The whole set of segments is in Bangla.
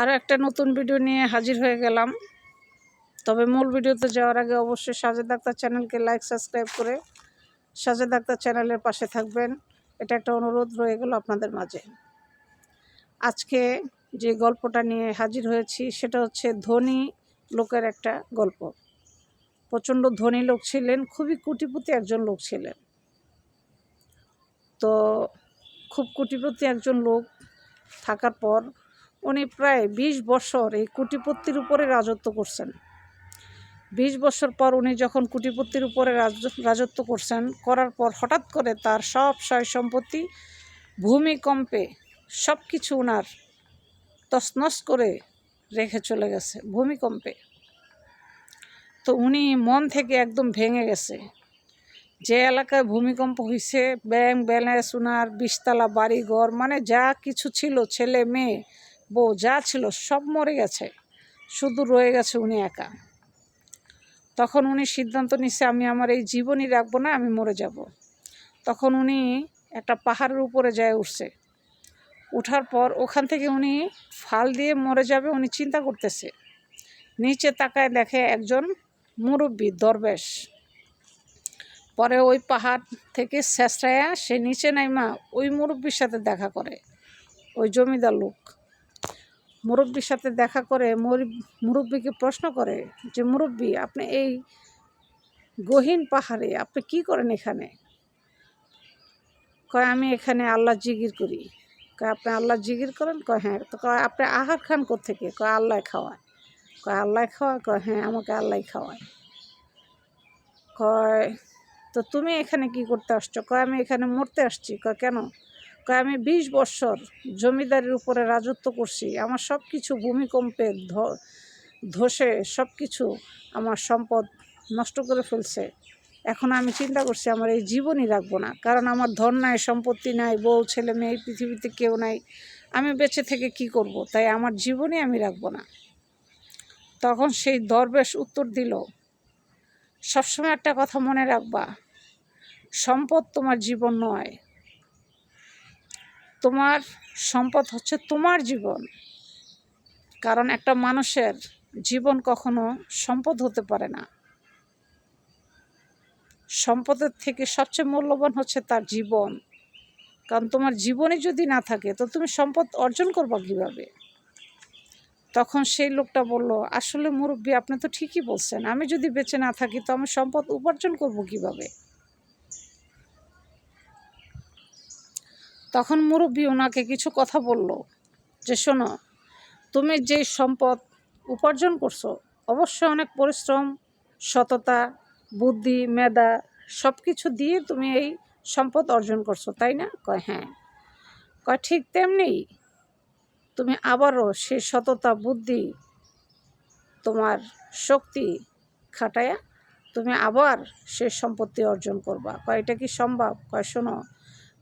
আরও একটা নতুন ভিডিও নিয়ে হাজির হয়ে গেলাম। তবে মূল ভিডিওতে যাওয়ার আগে অবশ্যই সাজেদ ডাক্তার চ্যানেলকে লাইক সাবস্ক্রাইব করে সাজেদ ডাক্তার চ্যানেলের পাশে থাকবেন। এটা একটা অনুরোধ রয়ে গেল আপনাদের মাঝে। আজকে যে গল্পটা নিয়ে হাজির হয়েছি সেটা হচ্ছে ধনী লোকের একটা গল্প। প্রচণ্ড ধনী লোক ছিলেন, খুবই কুটিপতি একজন লোক ছিলেন। তো খুব কুটিপতি একজন লোক থাকার পর উনি প্রায় বিশ বছর এই কুটিপত্তির উপরে রাজত্ব করছেন। বিশ বছর পর উনি যখন কুটিপত্তির উপরে রাজ- রাজত্ব করছেন, করার পর হঠাৎ করে তার সব সয় সম্পত্তি ভূমিকম্পে সব কিছু ওনার তছনছ করে রেখে চলে গেছে, ভূমিকম্পে। তো উনি মন থেকে একদম ভেঙে গেছে। যে এলাকায় ভূমিকম্প হয়েছে ব্যাংক ব্যালেন্স ওনার বিশতলা বাড়ি ঘর মানে যা কিছু ছিল, ছেলে, মেয়ে বউ যা ছিল সব মরে গেছে। শুধু রয়ে গেছে উনি একা। তখন উনি সিদ্ধান্ত নিচ্ছে আমি আমার এই জীবনই রাখব না, আমি মরে যাব। তখন উনি একটা পাহাড়ের উপরে যায় উঠছে। উঠার পর ওখান থেকে উনি ফাল দিয়ে মরে যাবে উনি চিন্তা করতেছে। নিচে তাকায় দেখে একজন মুরব্বী, দরবেশ। পরে ওই পাহাড় থেকে শেষরায়া সে নিচে নাইমা ওই মুরব্বীর সাথে দেখা করে, ওই জমিদার লোক। মুরব্বীর সাথে দেখা করে মুরব- মুরব্বীকে প্রশ্ন করে যে, মুরব্বী, আপনি এই গহীন পাহাড়ে আপনি কি করেন এখানে? কয়, আমি এখানে আল্লাহ জিগির করি। কয়, আপনি আল্লাহ জিগির করেন? কয় হ্যাঁ। তো কয়, আপনি আহার খান থেকে কয়, আল্লাহ খাওয়ায়। কয়, আল্লাহ খাওয়ায়? কয় হ্যাঁ আমাকে আল্লাহ খাওয়ায়। কয়, তো তুমি এখানে কি করতে আসছো? কয়, আমি এখানে মরতে আসছি। কয়, কেন? আমি বিশ বছর জমিদারির উপরে রাজত্ব করছি, আমার সব কিছু ভূমিকম্পে ধসে সব কিছু আমার সম্পদ নষ্ট করে ফেলছে। এখন আমি চিন্তা করছি আমার এই জীবনই রাখব না, কারণ আমার ধন নাই, সম্পত্তি নাই, বউ, ছেলে, মেয়ে, এই পৃথিবীতে কেউ নাই। আমি বেঁচে থেকে কি করব? তাই আমার জীবনই আমি রাখব না। তখন সেই দরবেশ উত্তর দিল, সবসময় একটা কথা মনে রাখবা, সম্পদ তোমার জীবন নয়। তোমার সম্পদ হচ্ছে তোমার জীবন। কারণ একটা মানুষের জীবন কখনো সম্পদ হতে পারে না। সম্পদের থেকে সবচেয়ে মূল্যবান হচ্ছে তার জীবন। কারণ তোমার জীবনে যদি না থাকে, তো তুমি সম্পদ অর্জন করবা কীভাবে? তখন সেই লোকটা বলল, আসলে মুরব্বী, আপনি তো ঠিকই বলছেন। আমি যদি বেঁচে না থাকি, তো আমি সম্পদ উপার্জন করব কীভাবে? তখন মুরব্বী ওনাকে কিছু কথা বলল যে, শোনো, তুমি যে সম্পদ উপার্জন করছ, অবশ্যই অনেক পরিশ্রম, সততা, বুদ্ধি, মেধা সব কিছু দিয়ে তুমি এই সম্পদ অর্জন করছ, তাই না? কয় হ্যাঁ। কয়, ঠিক তেমনি তুমি আবারও সেই সততা, বুদ্ধি, তোমার শক্তি খাটায়া তুমি আবার সে সম্পত্তি অর্জন করবা। কয়, এটা কি সম্ভব? কয়, শোনো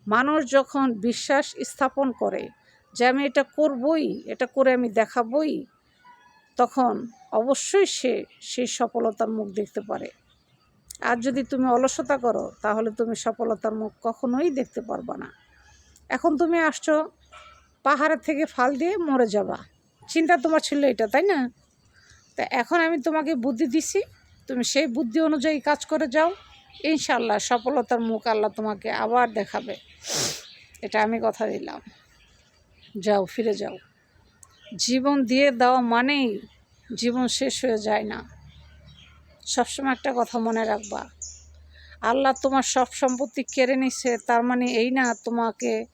মানুষ যখন বিশ্বাস স্থাপন করে যে আমি এটা করবই, এটা করে আমি দেখাবই, তখন অবশ্যই সে সেই সফলতার মুখ দেখতে পারে। আর যদি তুমি অলসতা করো, তাহলে তুমি সফলতার মুখ কখনোই দেখতে পারবা না। এখন তুমি আসছো পাহাড়ের থেকে ফাল দিয়ে মরে যাবা। চিন্তা তোমার ছিল এটা, তাই না? তা এখন আমি তোমাকে বুদ্ধি দিছি, তুমি সেই বুদ্ধি অনুযায়ী কাজ করে যাও। ইনশাল্লাহ সফলতার মুখ আল্লাহ তোমাকে আবার দেখাবে। এটা আমি কথা দিলাম। যাও, ফিরে যাও। জীবন দিয়ে দেওয়া মানেই জীবন শেষ হয়ে যায় না। সবসময় একটা কথা মনে রাখবা। আল্লাহ তোমার সব সম্পত্তি কেড়ে নিছে, তার মানে এই না তোমাকে,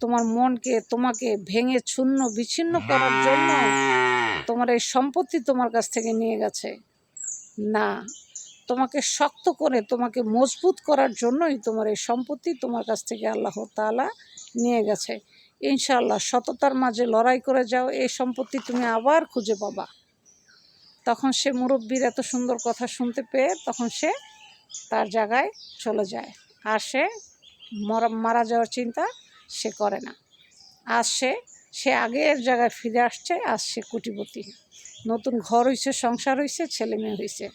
তোমার মনকে, তোমাকে ভেঙে ছুন্ন, বিচ্ছিন্ন করার জন্য তোমার এই সম্পত্তি তোমার কাছ থেকে নিয়ে গেছে। না তোমাকে শক্ত করে, তোমাকে মজবুত করার জন্যই তোমার এই সম্পত্তি তোমার কাছ থেকে আল্লাহ তাআলা নিয়ে গেছে। ইনশাআল্লাহ সততার মাঝে লড়াই করে যাও, এই সম্পত্তি তুমি আবার খুঁজে পাবা। তখন সে মুরব্বীর এত সুন্দর কথা শুনতে পেয়ে তখন সে তার জায়গায় চলে যায়। আর সে মরা যাওয়ার চিন্তা সে করে না। আজ সে সে আগের জায়গায় ফিরে আসছে, আজ সে কুটিপতি। নতুন ঘর হয়েছে সংসার হয়েছে ছেলে মেয়ে হয়েছে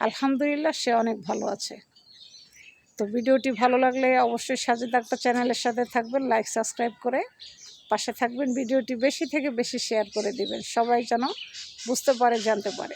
আলহামদুলিল্লাহ সে অনেক ভালো আছে। তো ভিডিওটি ভালো লাগলে অবশ্যই সাজিদ ডাক্তার চ্যানেলের সাথে থাকবেন, লাইক, সাবস্ক্রাইব করে পাশে থাকবেন। ভিডিওটি বেশি থেকে বেশি শেয়ার করে দিবেন। সবাই যেন বুঝতে পারে, জানতে পারে।